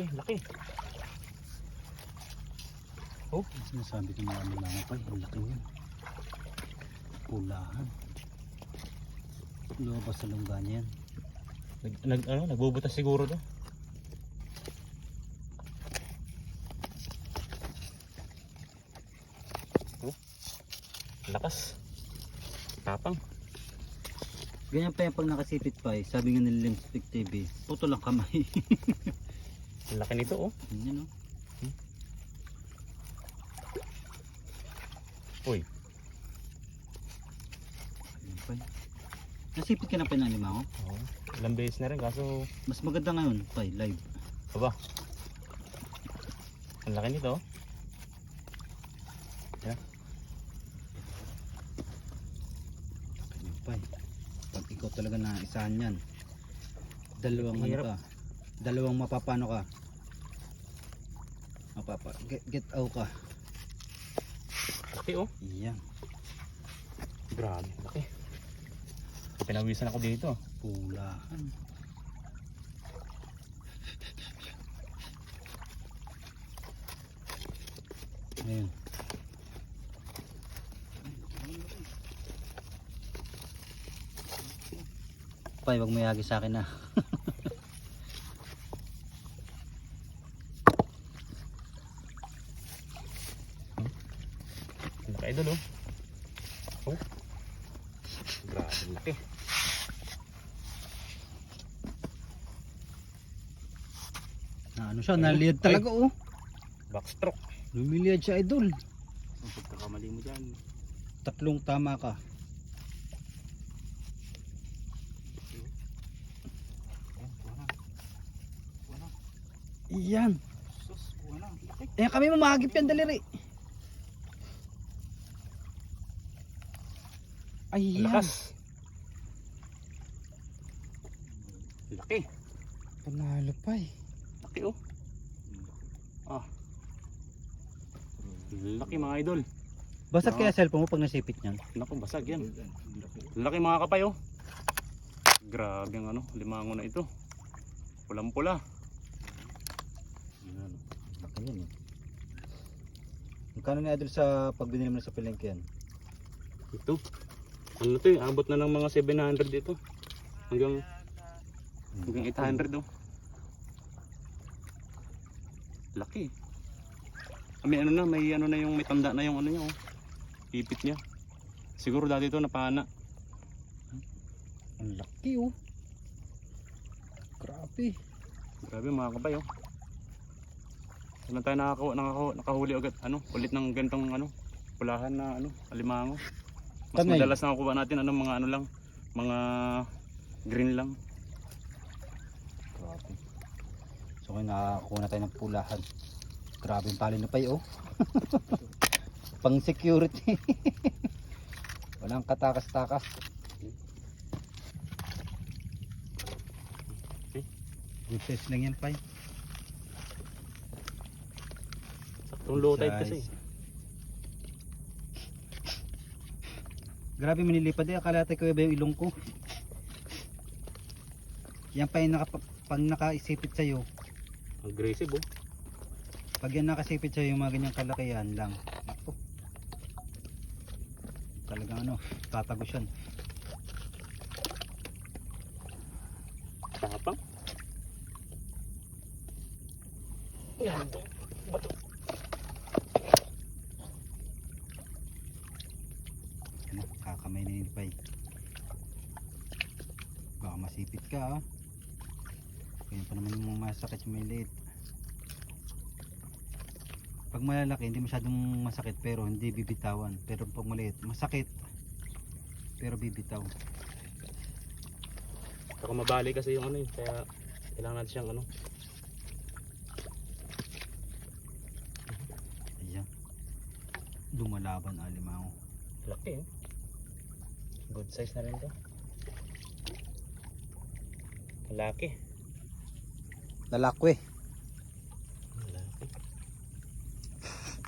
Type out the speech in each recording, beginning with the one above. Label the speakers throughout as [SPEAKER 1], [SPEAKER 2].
[SPEAKER 1] Grabe, laki. Oh,
[SPEAKER 2] Sinasabi ko mga mga pa, ang laki niyan. Pulahan. Lumabas sa lungga niyan.
[SPEAKER 1] nag, nag, ano, nagbubutas siguro to. Oh, lakas. Tapang.
[SPEAKER 2] Ganyan pa yan pag nakasipit pa eh. Sabi nga nila Limstick TV, puto lang kamay.
[SPEAKER 1] Ang laki nito oh.
[SPEAKER 2] Yan o.
[SPEAKER 1] Uy,
[SPEAKER 2] Ayun pa eh. Nasipit ka na pa ng lima
[SPEAKER 1] oh, ilang beses na rin kaso,
[SPEAKER 2] Mas maganda ngayon pa live.
[SPEAKER 1] aba. Ang laki nito oh.
[SPEAKER 2] Eh. Pag ikaw talaga na isahan yan. Dalawang ano ka. Dalawang mapapano ka. Mapapa. Get, get out ka.
[SPEAKER 1] Laki oh.
[SPEAKER 2] Iyan.
[SPEAKER 1] Grabe, laki. Pinawisan ako dito.
[SPEAKER 2] Pulahan. Ayun. Pay, wag may agi sa akin na.
[SPEAKER 1] Ang laki idol oh. Oh. Grabe, ang laki.
[SPEAKER 2] Na ano siya, naliyad talaga oh.
[SPEAKER 1] Backstroke.
[SPEAKER 2] Lumiliyad siya idol.
[SPEAKER 1] Ang pagkakamali mo dyan.
[SPEAKER 2] Tatlong tama ka. Iyan. Eh kami mamahagip yan daliri. Ayan.
[SPEAKER 1] lakas. Laki.
[SPEAKER 2] Panalo pa eh.
[SPEAKER 1] Laki oh. Ah. Laki mga idol.
[SPEAKER 2] Basag kaya cellphone mo pag nasipit niyan.
[SPEAKER 1] Naku, basag yan. Laki mga kapay oh. Grabe ang ano, limango na ito. Pulang pula.
[SPEAKER 2] Laki yan eh. Magkano ni Idol sa pagbinili mo na sa palengke yan?
[SPEAKER 1] Ito. Ano to eh, abot na ng mga 700 dito. Hanggang, hanggang 800 oh. Laki. Ah, May ano na, may ano na yung may tanda na yung ano niya oh. Ipit niya. Siguro dati ito napana.
[SPEAKER 2] Ang laki oh. Grabe.
[SPEAKER 1] Grabe mga kabay oh. Kailan tayo nakakaw, nakakaw, nakahuli agad ano, ulit ng gantong ano, pulahan na ano, alimango. Mas
[SPEAKER 2] Tanay.
[SPEAKER 1] madalas na nakuha natin ano mga ano lang, mga green lang.
[SPEAKER 2] Grabe. So kaya nakakuha na tayo ng pulahan. Grabe yung tali na pay oh. Pang security. Walang katakas-takas.
[SPEAKER 1] Okay.
[SPEAKER 2] Good size lang yan pay.
[SPEAKER 1] Saktong low tide kasi.
[SPEAKER 2] Grabe manilipad eh. Akala tayo kuya ba yung ilong ko. Yan pa yung naka, pag nakaisipit sa'yo.
[SPEAKER 1] Aggressive oh.
[SPEAKER 2] Pag yan nakasipit sa'yo yung mga ganyang kalakihan lang. Ako. Talagang ano, tatagos yan.
[SPEAKER 1] Tapang. Yan to. Bato.
[SPEAKER 2] Ano, kakamay na yun pay. Baka masipit ka ah. Kaya pa naman yung masakit yung may liit. Pag malalaki, hindi masyadong masakit pero hindi bibitawan. Pero pag maliit, masakit. Pero bibitaw.
[SPEAKER 1] Saka mabali kasi yung ano eh, kaya kailangan natin siyang ano.
[SPEAKER 2] Ayan. Lumalaban alimango.
[SPEAKER 1] Laki eh. Good size na rin to. Laki.
[SPEAKER 2] Lalakwe.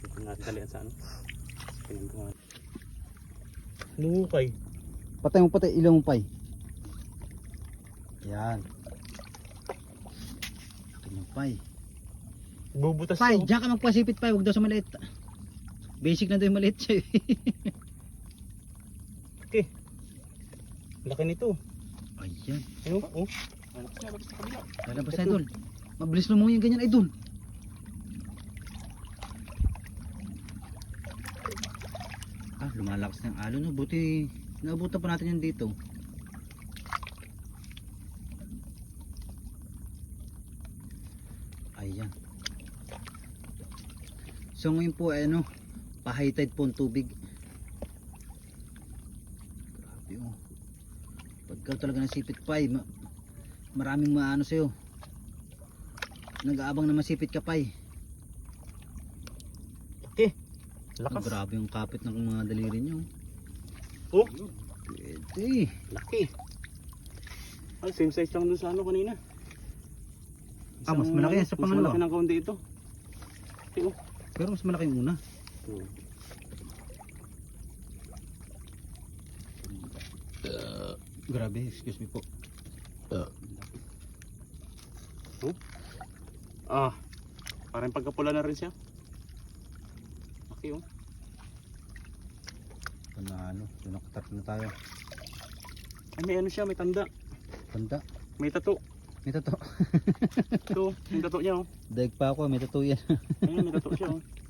[SPEAKER 1] Ito natin talian sa ano. Lukay.
[SPEAKER 2] Patay mo patay, ilaw mo pay. Yan. Ganyan pay.
[SPEAKER 1] Bubutas oh.
[SPEAKER 2] diyan ka magpasipit pa, huwag daw sa maliit. Basic na daw yung maliit siya.
[SPEAKER 1] Okay. Laki nito.
[SPEAKER 2] Ayan.
[SPEAKER 1] Ayun, oh. Lalabas na,
[SPEAKER 2] na idol. Mabilis lumungi yung ganyan idol. Ah, lumalakas na yung alon no. Buti naabutan pa natin yan dito. Ayan. So ngayon po ay ano, pa-high tide po ang tubig. Grabe oh. Pagka talaga nasipit pa eh, maraming maano sa'yo. Nag-aabang na masipit ka pa eh.
[SPEAKER 1] Laki.
[SPEAKER 2] Oh,
[SPEAKER 1] Lakas.
[SPEAKER 2] grabe yung kapit ng mga daliri nyo.
[SPEAKER 1] Oh,
[SPEAKER 2] Pwede.
[SPEAKER 1] laki. Ay, same size lang dun sa ano kanina.
[SPEAKER 2] Ah, mas malaki yan sa
[SPEAKER 1] Mas
[SPEAKER 2] pangalawa.
[SPEAKER 1] malaki ng kaunti ito. Okay, oh.
[SPEAKER 2] Pero mas malaki yung una.
[SPEAKER 1] Hmm.
[SPEAKER 2] Grabe, excuse me po.
[SPEAKER 1] Ah, parang pagkapula na rin siya. Okay, oh.
[SPEAKER 2] Panalo. Doon nakatat na tayo.
[SPEAKER 1] Ay, may ano siya, may tanda.
[SPEAKER 2] Tanda.
[SPEAKER 1] May tato.
[SPEAKER 2] May tato.
[SPEAKER 1] Ito, yung tato niya, oh.
[SPEAKER 2] Daig pa ako, may tato yan.
[SPEAKER 1] Ayun, may tato siya, oh.